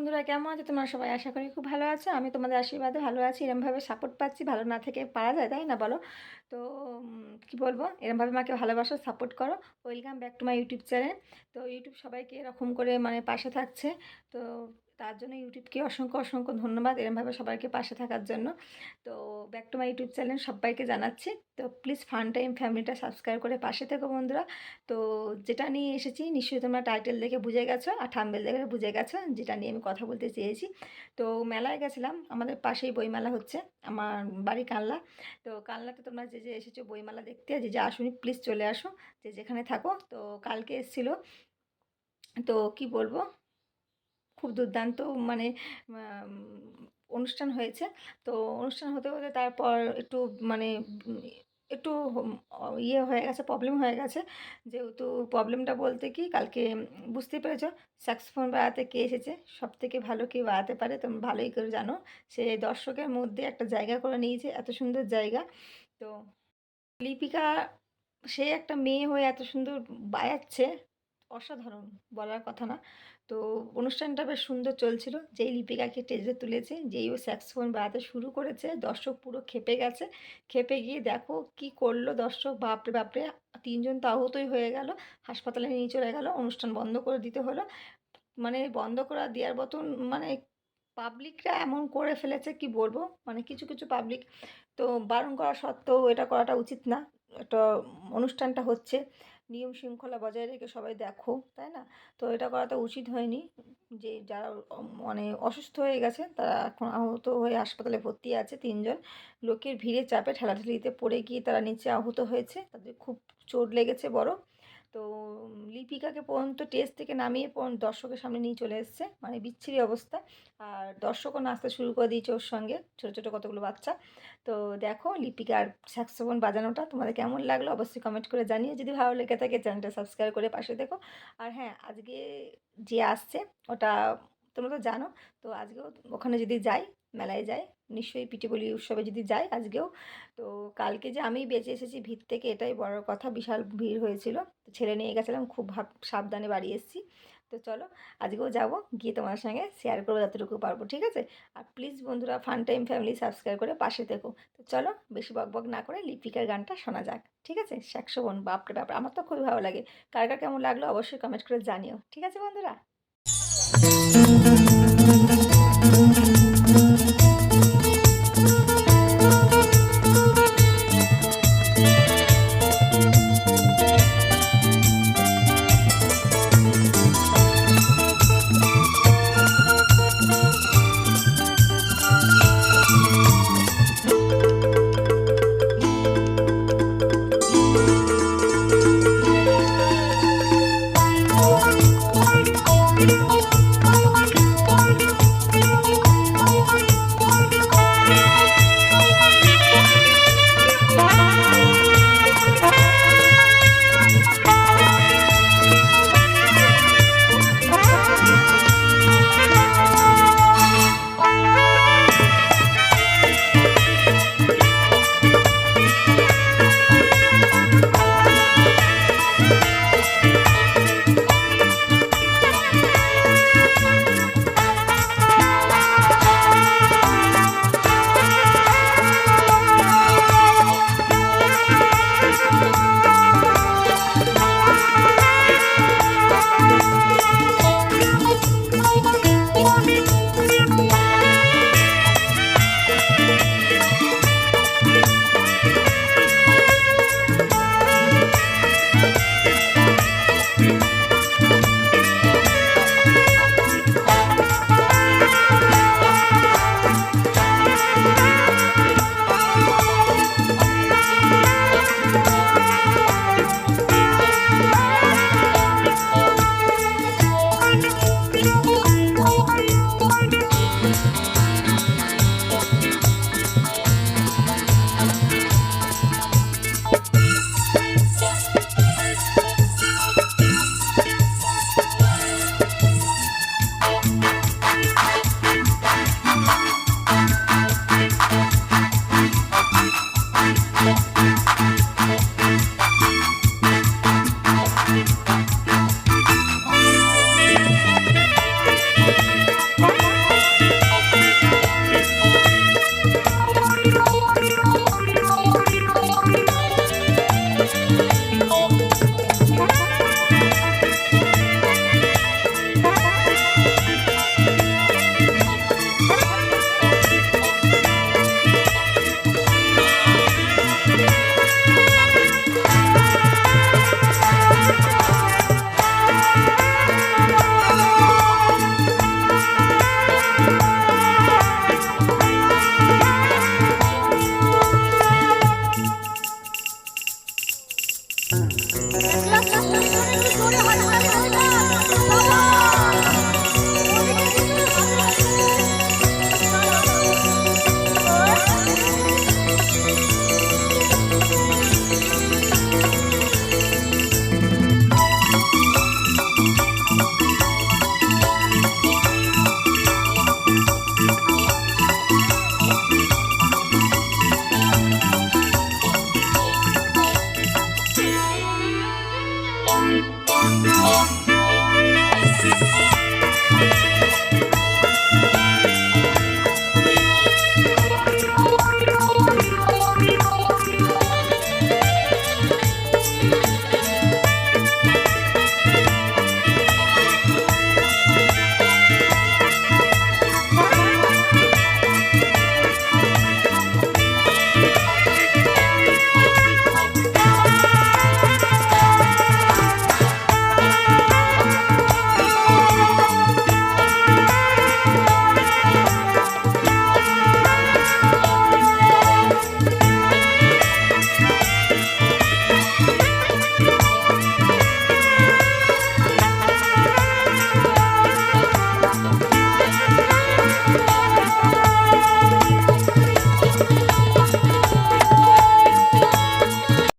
বন্ধুরা, কেমন আছো? তোমরা সবাই আশা করি খুব ভালো আছো। আমি তোমাদের আশীর্বাদে ভালো আছি। এরমভাবে সাপোর্ট পাচ্ছি। ভালো না থেকে পারা যায়, তাই না বলো? তো কি বলব? এরমভাবে আমাকে ভালোবাসো সাপোর্ট করো। Welcome back to my YouTube channel তো ইউটিউব সবাইকে এরকম করে মানে পাশে থাকছে। তো তার জন্য ইউটিউবকে অসংখ্য অসংখ্য ধন্যবাদ এরমভাবে সবাইকে পাশে থাকার জন্য। তো back to my YouTube channel সবাইকে জানাচ্ছি। তো প্লিজ ফান টাইম ফ্যামিলিটা সাবস্ক্রাইব করে পাশে থেকো বন্ধুরা। তো যেটা নিয়ে এসেছি, নিশ্চয়ই তোমরা টাইটেল দেখে বুঝে গেছো আর থাম্বেল দেখে বুঝে গেছো যেটা নিয়ে আমি কথা বলতে চেয়েছি। তো মেলায় গেছিলাম, আমাদের পাশেই বইমেলা হচ্ছে, আমার বাড়ি কানলা তো কানলাতে তোমরা যে যে এসেছ বইমেলা দেখতে, যে যে আসুনি প্লিজ চলে আসো, যে, যেখানে থাকো। তো কালকে এসেছিল। তো কি বলব? খুব দুর্দান্ত মানে অনুষ্ঠান হয়েছে। তো অনুষ্ঠান হতে হতে তারপর একটু মানে একটু ইয়ে হয়ে গেছে প্রবলেম হয়ে গেছে। যেহেতু প্রবলেমটা বলতে কি, কালকে বুঝতেই পেরেছ স্যাক্সফোন বাজাতে কে এসেছে? সব থেকে ভালো কে বাজাতে পারে তোমরা ভালোই করে জানো। সে দর্শকের মধ্যে একটা জায়গা করে নিয়েছে, এত সুন্দর জায়গা। তো লিপিকা, সে একটা মেয়ে হয়ে এত সুন্দর বাজাচ্ছে, অসাধারণ বলার কথা না। তো অনুষ্ঠানটা বেশ সুন্দর চলছিল। যেই লিপিকাকে স্টেজে তুলেছে, যেই ও স্যাক্সফোন বাজাতে শুরু করেছে, দর্শক পুরো খেপে গেছে। খেপে গিয়ে দেখো কি করল দর্শক, বাপরে বাপরে, তিনজন তো আহতই হয়ে গেল, হাসপাতালে নিয়ে চলে গেল, অনুষ্ঠান বন্ধ করে দিতে হলো। মানে বন্ধ করা দেওয়ার মতন মানে পাবলিকরা এমন করে ফেলেছে, কি বলব? মানে কিছু কিছু পাবলিক তো বারণ করা সত্ত্বেও এটা করাটা উচিত না। একটা অনুষ্ঠানটা হচ্ছে। নিয়ম শৃঙ্খলা বজায় রেখে সবাই দেখো, তাই না? তো এটা করাটা উচিত হয়নি। যে যারা মানে অসুস্থ হয়ে গেছে, তারা এখন আহত হয়ে হাসপাতালে ভর্তি আছে তিনজন। লোকের ভিড়ে চাপে ঠেলাঠেলিতে পড়ে গিয়ে তারা নিচে আহত হয়েছে। তাদের খুব চোট লেগেছে বড়। তো লিপিকাকে পর্যন্ত টেস্ট থেকে নামিয়ে পর্যন্ত দর্শকের সামনে নিয়ে চলে এসছে। মানে বিচ্ছিরি অবস্থা। আর দর্শকও নাচতে শুরু করে দিয়েছে ওর সঙ্গে, ছোটো ছোটো কতগুলো বাচ্চা। তো দেখো, লিপিকার স্যাক্সোফোন বাজানোটা তোমাদের কেমন লাগল অবশ্যই কমেন্ট করে জানিয়ে যদি ভালো লেগে থাকে চ্যানেলটা সাবস্ক্রাইব করে পাশে দেখো আর হ্যাঁ আজকে যে আসছে, ওটা তোমরা তো জানো, তো আজকেও ওখানে যদি যাই, মেলায় যাই নিশ্চয়ই পিঠেপুলি উৎসবে যদি যাই আজকেও। তো কালকে যে আমি বেঁচে এসেছি ভিড় থেকে এটাই বড় কথা, বিশাল ভিড় হয়েছিল। তো ছেলে নিয়ে গেছিলাম, খুব ভাব, সাবধানে বাড়ি এসেছি। তো চলো, আজকেও যাব, গিয়ে তোমার সঙ্গে শেয়ার করব যতটুকু পারব, ঠিক আছে? আর প্লিজ বন্ধুরা ফান টাইম ফ্যামিলি সাবস্ক্রাইব করে পাশে থেকো। তো চলো, বেশি বক বক না করে লিপিকার গানটা শোনা যাক, ঠিক আছে? একশো বোন, বাপরে বাপরে, আমার তো খুবই ভালো লাগে। কার কার কেমন লাগল অবশ্যই কমেন্ট করে জানিও, ঠিক আছে বন্ধুরা?